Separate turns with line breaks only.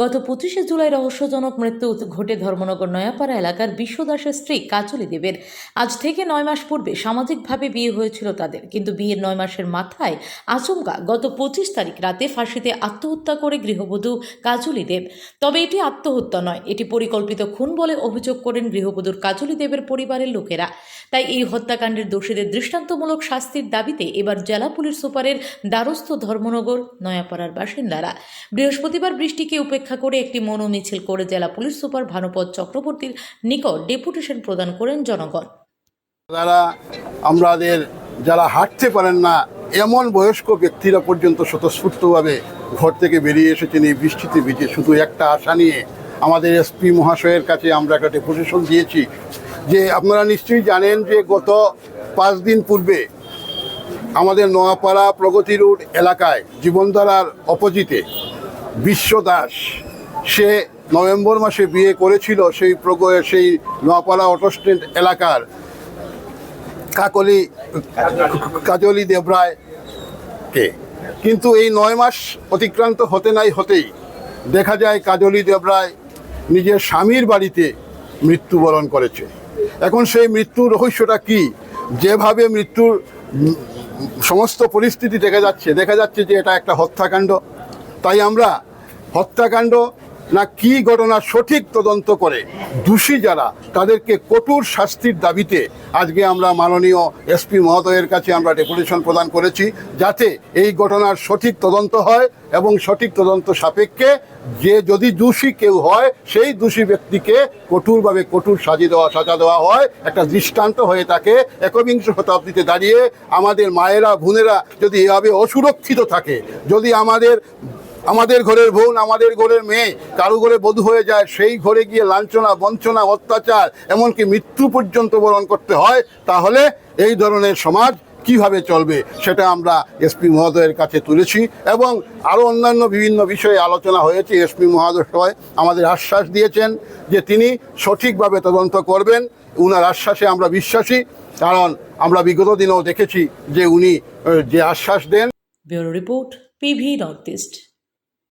গত পঁচিশে জুলাই রহস্যজনক মৃত্যু ঘটে ধর্মনগর নয়াপাড়া এলাকার বিশ্বদাসের স্ত্রী কাজলি দেবের। আজ থেকে নয় মাস পূর্বে সামাজিকভাবে বিয়ে হয়েছিল তাদের, কিন্তু বিয়ের নয় মাসের মাথায় আচমকা গত পঁচিশ তারিখ রাতে ফাঁসিতে আত্মহত্যা করে গৃহবধূ কাজলি দেব। তবে এটি আত্মহত্যা নয়, এটি পরিকল্পিত খুন বলে অভিযোগ করেন গৃহবধূর কাজলি দেবের পরিবারের লোকেরা। তাই এই হত্যাকাণ্ডের দোষীদের দৃষ্টান্তমূলক শাস্তির দাবিতে এবার জেলা পুলিশ সুপারের দ্বারস্থ ধর্মনগর নয়াপাড়ার বাসিন্দারা। বৃহস্পতিবার বৃষ্টিকে উপেক্ষা করে একটি মৌন মিছিল করে জেলা পুলিশ সুপার ভানুপদ চক্রবর্তীর নিকট ডেপুটেশন প্রদান করেন জনগণ।
যারা আমাদের যারা হাঁটতে পারেন না, এমন বয়স্ক ব্যক্তিরা পর্যন্ত স্বতঃস্ফূর্তভাবে ঘর থেকে বেরিয়ে এসেছেন এই বৃষ্টিতে ভিজে শুধু একটা আশা নিয়ে আমাদের এসপি মহাশয়ের কাছে আমরা একটা ডেপুটেশন দিয়েছি যে আপনারা নিশ্চয়ই জানেন যে গত পাঁচ দিন পূর্বে আমাদের নোয়াপাড়া প্রগতি রোড এলাকায় জীবনধারার অপোজিটে বিশ্ব দাস। সে নভেম্বর মাসে বিয়ে করেছিল সেই প্রগ, সেই নোয়াপাড়া অটোস্ট্যান্ড এলাকার কাকলি, কাজলি দেবরায় কে। কিন্তু এই নয় মাস অতিক্রান্ত হতে নাই হতেই দেখা যায় কাজলি দেবরায় নিজের স্বামীর বাড়িতে মৃত্যুবরণ করেছে। এখন সেই মৃত্যুর রহস্যটা কি? যেভাবে মৃত্যুর সমস্ত পরিস্থিতি দেখা যাচ্ছে দেখা যাচ্ছে যে এটা একটা হত্যাকাণ্ড। তাই আমরা হত্যাকাণ্ড না কি ঘটনা সঠিক তদন্ত করে দোষী যারা, তাদেরকে কঠোর শাস্তির দাবিতে আজকে আমরা মাননীয় এসপি মহোদয়ের কাছে আমরা ডেপুটেশন প্রদান করেছি যাতে এই ঘটনার সঠিক তদন্ত হয় এবং সঠিক তদন্ত সাপেক্ষে যে যদি দোষী কেউ হয়, সেই দোষী ব্যক্তিকে কঠোরভাবে কঠোর সাজিয়ে দেওয়া, সাজা দেওয়া হয়। একটা দৃষ্টান্ত হয়ে থাকে, একবিংশ শতাব্দীতে দাঁড়িয়ে আমাদের মায়েরা, বোনেরা যদি এভাবে অসুরক্ষিত থাকে, যদি আমাদের আমাদের ঘরের বোন, আমাদের ঘরের মেয়ে, কারও ঘরে বধূ হয়ে যায়, সেই ঘরে গিয়ে লাঞ্ছনা, বঞ্চনা, অত্যাচার, এমনকি মৃত্যু পর্যন্ত বরণ করতে হয়, তাহলে এই ধরনের সমাজ কীভাবে চলবে সেটা আমরা এসপি মহোদয়ের কাছে তুলেছি এবং আরও অন্যান্য বিভিন্ন বিষয়ে আলোচনা হয়েছে। এসপি মহোদয় আমাদের আশ্বাস দিয়েছেন যে তিনি সঠিকভাবে তদন্ত করবেন। উনার আশ্বাসে আমরা বিশ্বাসী, কারণ আমরা বিগত দিনেও দেখেছি যে উনি যে আশ্বাস দেন।
Report PV north east.